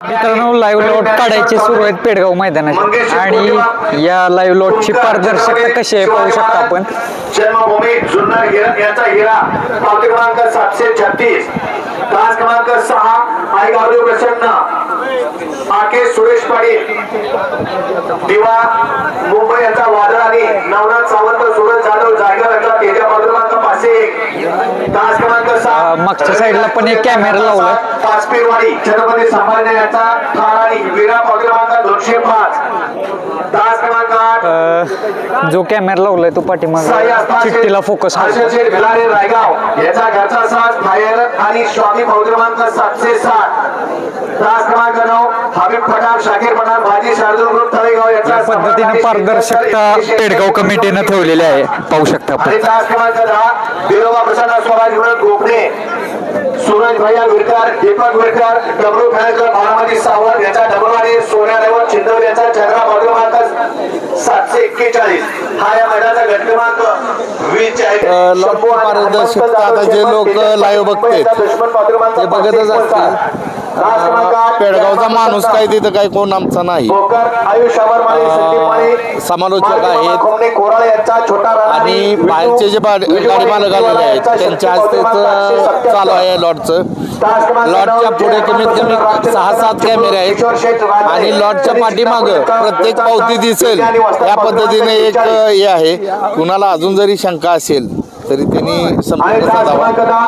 मित्रांनो live lot काढायची सुरू आहेत पेडगाव मैदानाची. आणि या लाईव्ह लॉटची पारदर्शकता कशी आहे पाहू शकता आपण. जन्मभूमी जुन्नर हिरण याचा हिरा. पावती क्रमांक सातशे छत्तीस. तास क्रमांक सहा. आई गावदेव प्रसन्न. आके सुरेश पाटील. दिवा मुंबई याचा वादळ आणि नवनाथ सावंत सुरज जाधव जागेवर यांचा तेजा पावती क्रमांक पाचशे एक तास क्रमांक सहा अं, मागच्या साईडला पण एक कॅमेरा लावलाय. पाचपेरवाडी छत्रपती संभाजी यांचा ठार आणि विरा पावती क्रमांक दोनशे पाच जो कॅमेरा लावलाय तो पाठीमाग चिठ्ठीला फोकस रायगाव याचा घरचा साज फायर आणि स्वामी भाऊ क्रमांक सातशे साठ तास क्रमांक नऊ. हबीब पठाण शाकीर पठाण भाजी शार्दूल ग्रुप तळेगाव याचा या पद्धतीने पारदर्शकता पेडगाव कमिटीनं ठेवलेली आहे. पाहू शकता आपण. आणि क्रमांक दहा बिरोबा स्वराज सूरज भैया विरकर दीपक विरकर डबरू फॅनकर बारामती सावंत याचा डबलवाडी सोन्या रेवत चिंदवली याचा चंद्रा क्रमांक सातशे एक्केचाळीस. हा या मैदानाचा गट क्रमांक वीस आहे. पारदर्शकता आता जे लोक लाईव्ह बघतात, ते बघतच असतील. पेडगावचा माणूस काय तिथं काय कोण आमचा नाही. समालोचक आहेत. आणि बाहेरचे जे गाडी मालक आलेले आहेत त्यांच्या हस्तेच चालू आहे लॉटचं. लॉटच्या पुढे कमीत कमी सहा सात कॅमेरे आहेत. आणि लॉटच्या पाठीमागं प्रत्येक पावती दिसेल. या पद्धतीने एक हे आहे. कुणाला अजून जरी शंका असेल तरी त्यांनी संपर्क साधावा